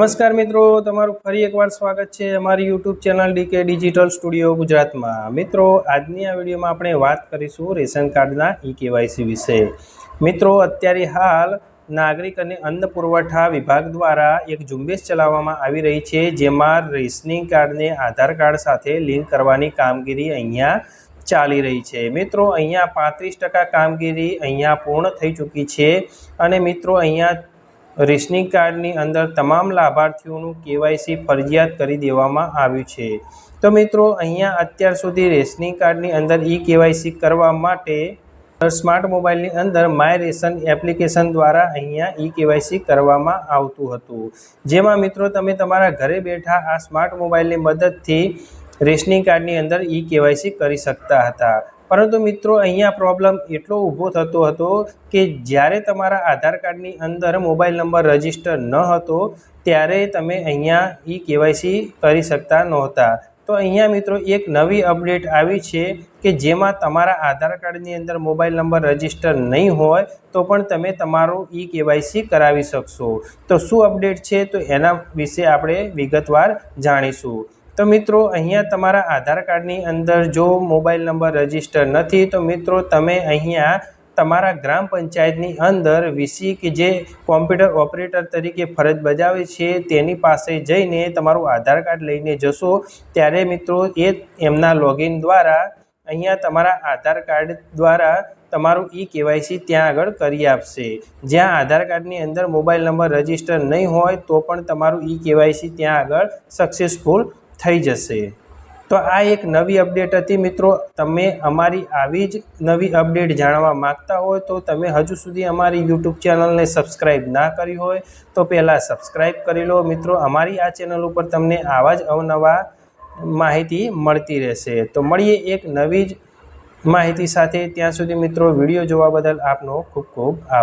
નમસ્કાર મિત્રો, તમારું ફરી એકવાર સ્વાગત છે અમારી YouTube channel DK digital studio ગુજરાતમાં. મિત્રો, આજની આ વિડીયોમાં આપણે વાત કરીશું રેશન કાર્ડના ઈ કેવાયસી વિશે. મિત્રો, અત્યારે હાલ નાગરિક અને અન્ન પુરવઠા વિભાગ દ્વારા એક ઝુંબેશ ચલાવવામાં આવી રહી છે, જેમાં રેશનિંગ કાર્ડને આધાર કાર્ડ સાથે લિંક કરવાની કામગીરી અહીંયા ચાલી રહી છે. મિત્રો, અહીંયા પાંત્રીસ કામગીરી અહીંયા પૂર્ણ થઈ ચૂકી છે અને મિત્રો, અહીંયા રેશનિંગ કાર્ડની અંદર તમામ લાભાર્થીઓનું કેવાયસી ફરજિયાત કરી દેવામાં આવ્યું છે. તો મિત્રો, અહીંયા અત્યાર સુધી રેશનિંગ કાર્ડની અંદર ઈ કેવાયસી કરવા માટે સ્માર્ટ મોબાઈલની અંદર માય રેશન એપ્લિકેશન દ્વારા અહીંયા ઈ કેવાયસી કરવામાં આવતું હતું. જેમાં મિત્રો, તમે તમારા ઘરે બેઠા આ સ્માર્ટ મોબાઈલની મદદથી રેશનિંગ કાર્ડની અંદર ઈ કેવાયસી કરી શકતા હતા. પરંતુ મિત્રો, અહીંયા પ્રોબ્લેમ એટલો ઊભો થતો હતો કે જ્યારે તમારા આધાર કાર્ડની અંદર મોબાઈલ નંબર રજિસ્ટર ન હતો, ત્યારે તમે અહીંયા ઈ કેવાયસી કરી શકતા નહોતા. તો અહીંયા મિત્રો, એક નવી અપડેટ આવી છે કે જેમાં તમારા આધાર કાર્ડની અંદર મોબાઈલ નંબર રજિસ્ટર નહીં હોય, તો પણ તમે તમારું ઈ કેવાયસી કરાવી શકશો. તો શું અપડેટ છે? તો એના વિશે આપણે વિગતવાર જાણીશું. તો મિત્રો, અહીંયા તમારા આધાર કાર્ડની અંદર જો મોબાઈલ નંબર રજિસ્ટર નથી, તો મિત્રો તમે અહીંયા તમારા ગ્રામ પંચાયતની અંદર વીસી કે જે કોમ્પ્યુટર ઓપરેટર તરીકે ફરજ બજાવે છે, તેની પાસે જઈને તમારું આધાર કાર્ડ લઈને જશો. ત્યારે મિત્રો, એ એમના લોગિન દ્વારા અહીંયા તમારા આધાર કાર્ડ દ્વારા તમારું ઈ કેવાયસી ત્યાં આગળ કરી આપશે. જ્યાં આધાર કાર્ડની અંદર મોબાઈલ નંબર રજિસ્ટર નહીં હોય, તો પણ તમારું ઈ કેવાયસી ત્યાં આગળ સક્સેસફુલ થઈ જશે. તો આ એક નવી અપડેટ હતી મિત્રો. તમે અમારી આવી જ નવી અપડેટ જાણવા માગતા હોય તો તમે હજુ સુધી અમારી યુટ્યુબ ચેનલને સબસ્ક્રાઈબ ના કરી હોય તો પહેલાં સબસ્ક્રાઈબ કરી લો. મિત્રો, અમારી આ ચેનલ ઉપર તમને આવા જ અવનવા માહિતી મળતી રહેશે. તો મળીએ એક નવી જ માહિતી સાથે. ત્યાં સુધી મિત્રો, વીડિયો જોવા બદલ આપનો ખૂબ ખૂબ આભાર.